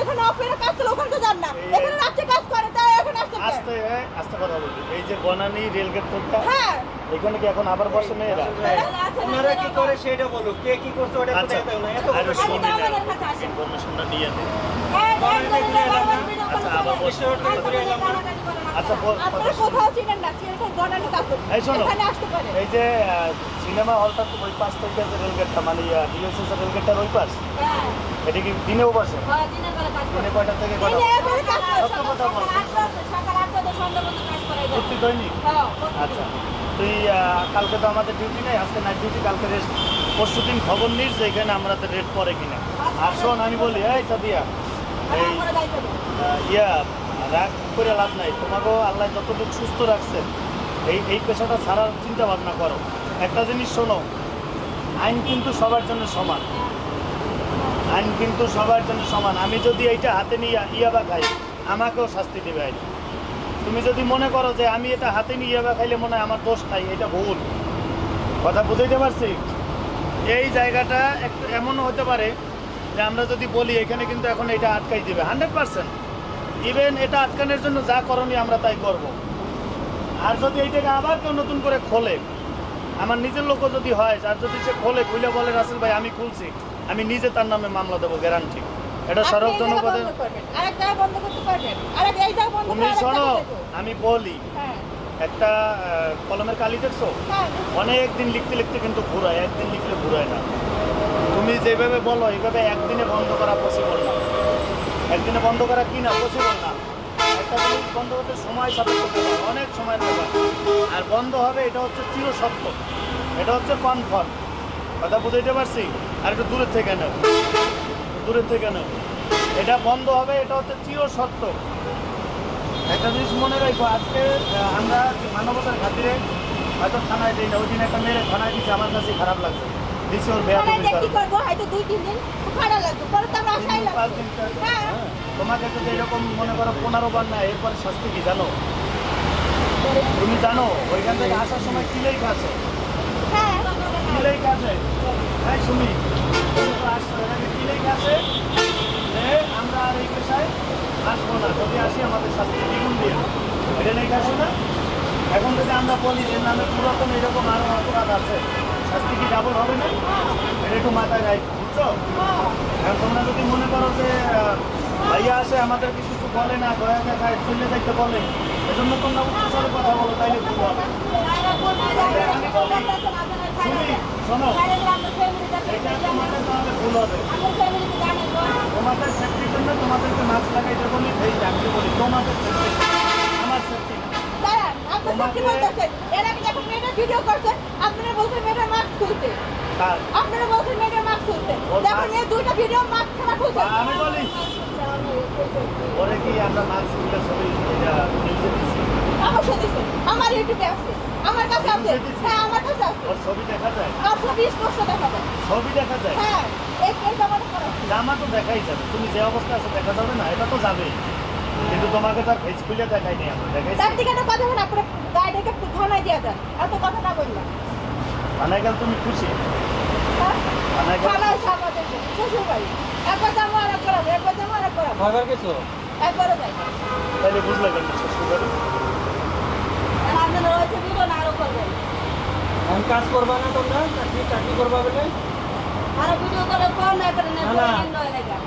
এখানে অপেরা কাজ চলে ওখানে যান না। এখানে রাত্রে কাজ করে তাই এখানে আসতে আস্তে আস্তে কথা বলবি এই যে বনানি রেলগেট কোনটা হ্যাঁ। এখানে কি এখন আবার বসে মেয়েরা? আপনারা কি করে সেটা বলুন কে কি করছে ওটা কোথায় এত আরে শুনি না আমাদের কাছে আসেন। ইনফরমেশনটা নিয়ে নে আচ্ছা আবার বসে আচ্ছা আপনারা কোথাও চিনেন না চিনেন বনানি কাকুর এই শোনো এখানে আসতে পারে। এই যে সিনেমা হলটা তো ওই পাশ থেকে যে রেলগেটটা মানে ডিএসএস রেলগেটটার ওই পাশ? হ্যাঁ। এটা কি দিনেও বসে? হ্যাঁ দিনের বেলা কাজ করে। কয়টা থেকে কয়টা কথা সকাল সন্ধ্যা পর্যন্ত কাজ করে দৈনিক? হ্যাঁ আচ্ছা। তুই কালকে তো আমাদের ডিউটি নেই, আজকে নাইট ডিউটি কালকে রেস্ট পরশু দিন খবর নিস যে এখানে আমাদের রেট পরে কিনা। আর শোন, আমি বলি, এই সাদিয়া, এই আমরা ইয়া, রাগ করে লাভ নাই। তোমাকেও আল্লাহ যতটুকু সুস্থ রাখছে, এই এই পেশাটা ছাড়ার চিন্তা ভাবনা করো। একটা জিনিস শোনো, আইন কিন্তু সবার জন্য সমান। আইন কিন্তু সবার জন্য সমান। আমি যদি এইটা হাতে নিয়ে ইয়াবা খাই, আমাকেও শাস্তি দেবে আইন। তুমি যদি মনে করো যে আমি এটা হাতে নিয়ে খাইলে মনে হয় আমার দোষ নাই, এটা ভুল। কথা বুঝাইতে পারছি? এই জায়গাটা একটু এমনও হতে পারে যে আমরা যদি বলি, এখানে কিন্তু এখন এটা আটকাই দিবে। Hundred percent. ইভেন এটা আটকানোর জন্য যা করণীয় আমরা তাই করব। আর যদি এইটাকে আবার কেউ নতুন করে খোলে, আমার নিজের লোকও যদি হয় আর যদি সে খোলে খুলে বলে, রাসেল ভাই, আমি খুলছি। আমি নিজে তার নামে মামলা দেবো গ্যারান্টি এটা জায়গা জনপদের তুমি শোনো আমি বলি হ্যাঁ। একটা কলমের কালি দেখছ? হ্যাঁ অনেক দিন লিখতে লিখতে কিন্তু ঘুরায় একদিন লিখলে ঘুরায় না। তুমি যেভাবে বলো এইভাবে একদিনে বন্ধ করা পসিবল না। একদিনে বন্ধ করা কি না পসিবল না। একটা জিনিস বন্ধ করতে সময় সাপেক্ষ অনেক সময়ের ব্যাপার আর বন্ধ হবে এটা হচ্ছে চিরসত্য। এটা হচ্ছে কনফার্ম কথা বুঝাইতে পারছি? আর একটু দূরের থেকে নেও। দূরের থেকে নেও। এটা বন্ধ হবে এটা হচ্ছে চিরসত্য একটা জিনিস মনে রাখব আজকে আমরা মানবতার খাতিরে হয়তো থানায় দিই না ওই দিন একটা মেয়ের থানায় দিচ্ছে আমার কাছে খারাপ লাগছে। দিচ্ছি ওর বেয়া যে কি করব? হয়তো দুই তিন দিন খারাপ লাগবে পরে তো আমরা আশাই লাগবে দিন পর- হ্যাঁ। হ্যাঁ, তোমাকে যদি এরকম মনে করো না এরপরে শাস্তি কি জানো? তুমি জানো ওইখান থেকে আসার সময় কিলেই হ্যাঁ। কিলেই খাচ্ছে হ্যাঁ শুনি। তুমি তো আসছো, এর আগে কিলেই খাচ্ছে যে আমরা আর এই পেশায় আসব না। যদি আসি আমাদের শাস্তি দ্বিগুণ দিয়ে। এটা লেখা আছে না। এখন যদি আমরা বলি যে নামে পুরাতন এরকম আরও অপরাধ আছে শাস্তি কি ডাবল হবে না? এটা একটু মাথায় রাখ বুঝছ? এখন তোমরা যদি মনে করো যে ভাইয়া আসে আমাদেরকে কিছু বলে না দয়া দেখায় চলে যাইতে বলে। এজন্য তোমরা উচ্চস্বরে কথা বলো তাইলে ভুল হবে। শুনি শোনো। এটা তোমাদের তাহলে ভুল হবে। জন্য তোমাদেরকে মাস্ক লাগাইতে বলি এই ডাকতে বলি তোমাদের আমার সেফটি ভিডিও করছেন, আপনারা বলছেন মেয়েটার mask খুলতে। আপনারা বলছেন মেয়েটার মাছ খুলতে। দেখুন, mask- দুইটা ভিডিও mask ছাড়া খুলছে। আমি বলি ওরে কি আমরা মাস্ক খুলে ছবি দিচ্ছি দিছে। আমার ইউটিউবে আছে। আমার কাছে আছে। হ্যাঁ আমার কাছে আছে। ওর ছবি দেখা যায়? আর ছবি স্পষ্ট দেখা যায়। ছবি দেখা যায়? হ্যাঁ এই এই জামাটা আছে। জামা তো দেখাই যাবে। তুমি যে অবস্থা আছে দেখা যাবে না? এটা তো যাবেই কিন্তু তোমাকে তো ফেস খুলে দেখাইনি আমরা। দেখাইছি তার দিকে একটা কথা বলে আপনার গায়ে দেখে একটু থানায় দিয়ে দেন। এত কথা না বললাম থানায় গেল তুমি খুশি? হ্যাঁ? থানায় গেল থানায় সামনে শ্বশুর বাড়ি। একবার যাব আর একবার একবার যাব আর একবার যাব। কয়বার গেছো? একবারও যাই। তাহলে বুঝলে কেন শ্বশুর বাড়ি? আপনারা রয়েছে ভিডিও না আরও করবেন আমি কাজ করবা না তোমরা? চাকরি চাকরি করবা বলে? আরও ভিডিও করে ফোন না করেন না, না।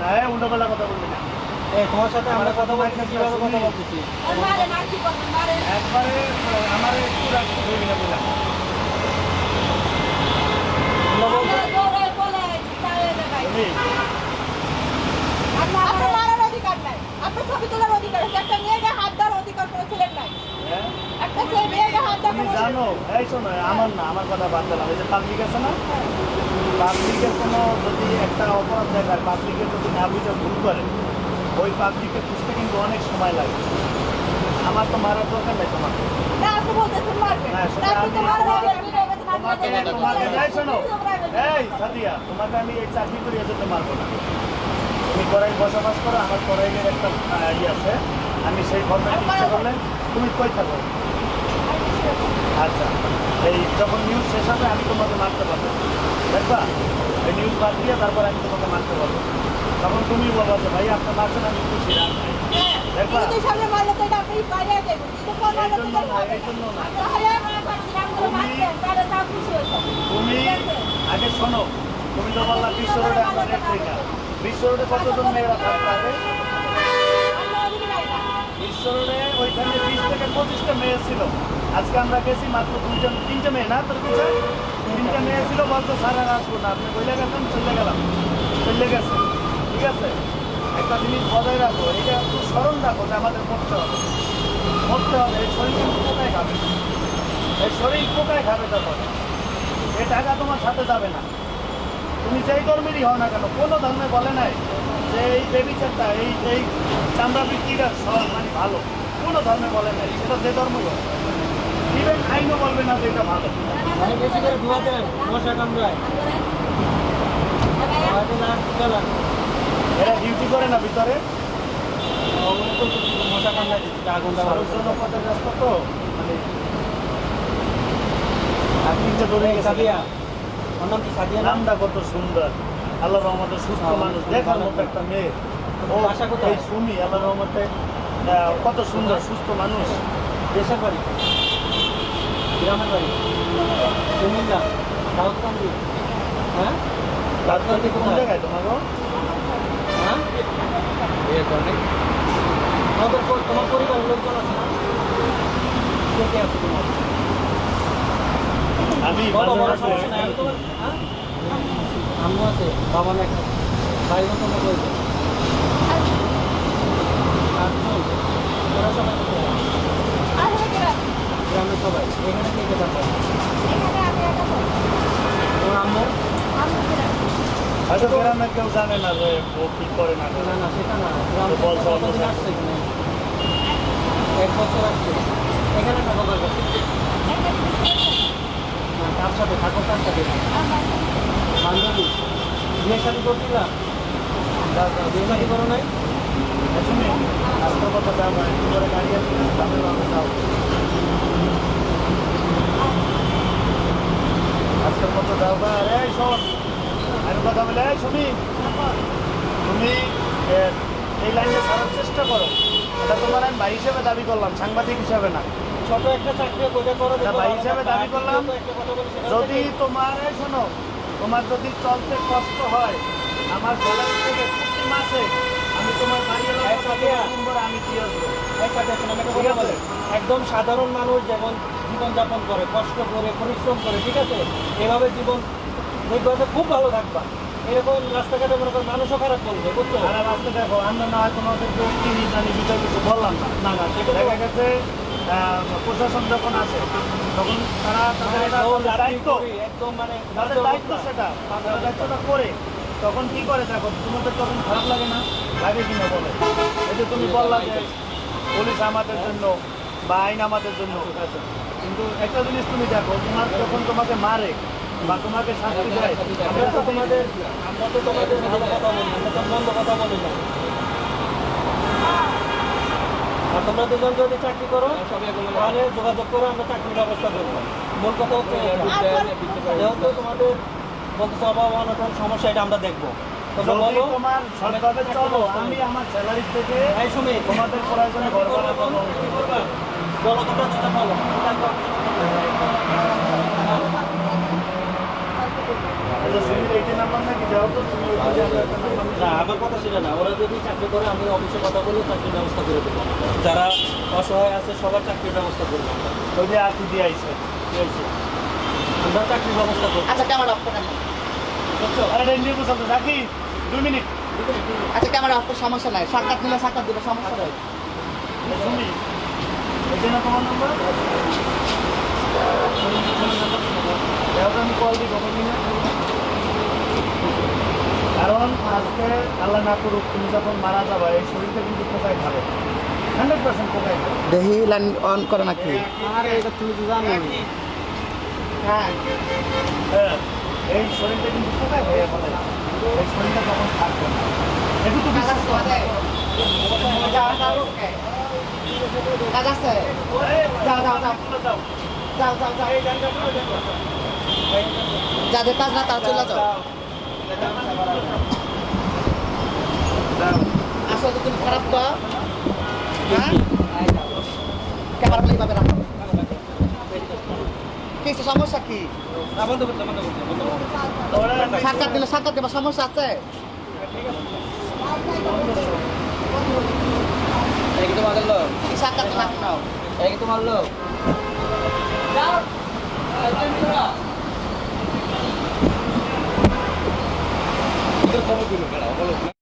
না উল্টো বেলা কথা বলবি না। এই তোমার সাথে আমরা কথা বলছি কীভাবে কথা বলতেছি? মারে না কি করবেন মারে। একবারে আমার একটু রাখতে হইবি না বললাম তোমরা বলছো আপনারা দৌড়ে বলে তারে দেখাই। তুমি? আপনার মারার অধিকার নাই। আপনার ছবি তোলার অধিকার আছে একটা মেয়েকে হাত দেওয়ার অধিকার কোনো নাই। হ্যাঁ? তুমি জানো এই শোনো আমার না আমার কথা বাদ দিলাম। এই যে পাবলিক আছে না পাবলিকের কোনো যদি একটা অপরাধ দেখায় পাবলিকের যদি না বুঝে ভুল করে ওই পাবলিকে খুঁজতে কিন্তু অনেক সময় লাগে। আমার তো মারার দরকার নেই তোমাকে। তোমাকে তোমাকে এই শোনো এই সাদিয়া তোমাকে আমি এই চাকরি করি এজন্য মারবো না। তুমি কড়াই বসবাস করো আমার কড়াইয়ের একটা ইয়ে আছে। আমি সেই ঘটনা ইচ্ছা করলে তুমি কই থাকো? আচ্ছা এই যখন নিউজ শেষ হবে আমি তোমাকে মারতে পারব। দেখবা? এই নিউজ বাদ দিয়ে তারপর আমি তোমাকে মারতে পারব। তখন তুমি বলব যে ভাই আপনার বাচ্চা আমি খুশি দেখবা? হতো তুমি আগে শোনো তুমি তো বললা বিশ্ব রোডে আমরা রেট দেখা বিশ্ব রোডে কতজন মেয়েরা থাকতে হবে আমরা ওদিকে যাই না। ওইখানে বিশ থেকে পঁচিশটা মেয়ে ছিল। আজকে আমরা গেছি মাত্র দুইজন, তিনটে মেয়ে না তোর কাছে তিনটে মেয়ে ছিল বলতো আর আসব না। আপনি বইলে গেছেন চলে গেলাম। চলে গেছে। ঠিক আছে? একটা জিনিস বজায় রাখো এটা একটু স্মরণ রাখো যে আমাদের করতে হবে। করতে হবে, এই শরীর কিন্তু পোকায় খাবে? এই শরীর পোকায় খাবে তখন? এই টাকা তোমার সাথে যাবে না। তুমি যেই ধর্মেরই হও না কেন, কোনো ধর্মে বলে নাই যে এই বেবিচারটা এই এই চামড়া বিক্রিটা সব মানে ভালো। কোনো ধর্মে বলে নাই সেটা যে ধর্মই হোক ইভেন আইনও বলবে না যে এটা ভালো। বেশি করে দেন মশা কামড়ায়। এরা ডিউটি করে না ভিতরে? মশা কামড়ায় দিচ্ছে আগুন দেওয়া জনপদের তো মানে আর তিনটে ধরে গেছে। সাদিয়া। নাম কি সাদিয়া নামটা কত সুন্দর। আল্লাহ রহমতে সুস্থ মানুষ দেখার মতো একটা মেয়ে। ও? এই শুনি আল্লাহ রহমতে কত সুন্দর সুস্থ মানুষ। দেশের বাড়ি। গ্রামের বাড়ি। কুমিল্লা। হ্যাঁ? কোন জায়গায় তোমার হ্যাঁ? তোমাদের তোমার পরিবারের লোকজন আছে না? কে কে আছে তোমার? আমি আম্মু আছে বাবা কয়জন? আটজন। ওরা সবাই কোথায়? আর হয়ে গেলাম। গ্রামের সবাই এখানে কে কে থাকে। তোমার আম্মু হয়তো গ্রামে কেউ জানে না যে ও কি করে না না না সেটা না গ্রাম তো বলছো থেকে অন্য কতদিন জায়গায়। আসছে এখানে এক বছর আসছে এখানে থাকো কার কাছে এখানে কিছু করতে না। না, কার সাথে থাকো কার সাথে বান্ধবী বিয়ে শাদী করছিলাম বিয়ে শাদী করো নাই আজকের মতো যাব একটু করে গাড়ি আছে দামে দামে যাও আজকের মতো যাও বা আরে শোন আর কথা বলে শুনি তুমি এই লাইনে ছাড়ার চেষ্টা করো এটা তোমার আমি ভাই হিসেবে দাবি করলাম সাংবাদিক হিসেবে না ছোট একটা চাকরি করো এটা ভাই হিসেবে দাবি করলাম। কথা যদি তোমার শোনো তোমার যদি চলতে কষ্ট হয় আমার স্যালারি থেকে প্রতি মাসে আমি তোমার টাকা। আমি দিয়ে আমি। বলি। একদম সাধারণ মানুষ যেমন জীবনযাপন করে কষ্ট করে পরিশ্রম করে ঠিক আছে এভাবে জীবন দেখবে খুব ভালো থাকবা এরকম রাস্তাঘাটে মনে করেন মানুষও খারাপ করবে বুঝছ আর আজকে দেখো আমরা না হয় তোমাদেরকে চিনি জানি বিষয় কিছু বললাম না না না সেটা দেখা গেছে প্রশাসন যখন আসে তখন তারা তাদের তাদের দায়িত্ব একদম মানে তাদের দায়িত্ব সেটা। তারা দায়িত্বটা করে তখন কি করে দেখো তোমাদের তখন খারাপ লাগে না? লাগে কিনা বলে। এই যে তুমি বললা যে পুলিশ আমাদের জন্য বা আইন আমাদের জন্য কিন্তু একটা জিনিস তুমি দেখো তোমার যখন তোমাকে মারে বা তোমাকে শাস্তি দেয় আমরা তো তোমাদের আমরা তো তোমাদের ভালো কথা বলি আমরা তো মন্দ কথা বলি না আর তোমরা দুজন যদি চাকরি করো তাহলে যোগাযোগ করো আমরা চাকরির ব্যবস্থা করব। মূল কথা হচ্ছে যেহেতু তোমাদের বলতে অভাব অনটন সমস্যা এটা আমরা দেখব। আমি আমার স্যালারি থেকে এই সুমি তোমাদের প্রয়োজনে ঘর ভাড়া বলো? তোমরা যেটা বলো আচ্ছা আমার কথা সেটা না। ওরা যদি চাকরি করে আমি অফিসে কথা বলে চাকরির ব্যবস্থা করে দেবো। যারা অসহায় আছে সবার চাকরির ব্যবস্থা করব আমরা। ওই যে আকি দিয়ে ঠিক আছে? আমরা চাকরির ব্যবস্থা করব। আচ্ছা ক্যামেরা অফ করেন বুঝছ? আরে থাকি দুই মিনিট। আচ্ছা ক্যামেরা অফ সমস্যা নাই। সাক্ষাৎ নিলে সাক্ষাৎ দিবে সমস্যা নাই। সুমি এই যে না তোমার নাম্বার আমি কল দিই কখন কারণ আজকে আল্লাহ না করুক তুমি যখন মারা যাবে এই শরীরটা কিন্তু কোথায় খাবে দেখি লাইন অন করে নাকি? আরে এটা তুমি তো জানো হ্যাঁ। হ্যাঁ যাদের কাজ না তারা চলে যাও। আসলে তুমি খারাপ তো Kaya para pelipa pera. Kaya sa samosa ki. Sakat nila sakat, di ba samosa ate? Kaya gitu mga lo. Sakat nila. Kaya gitu mga lo. Kaya gitu mga lo.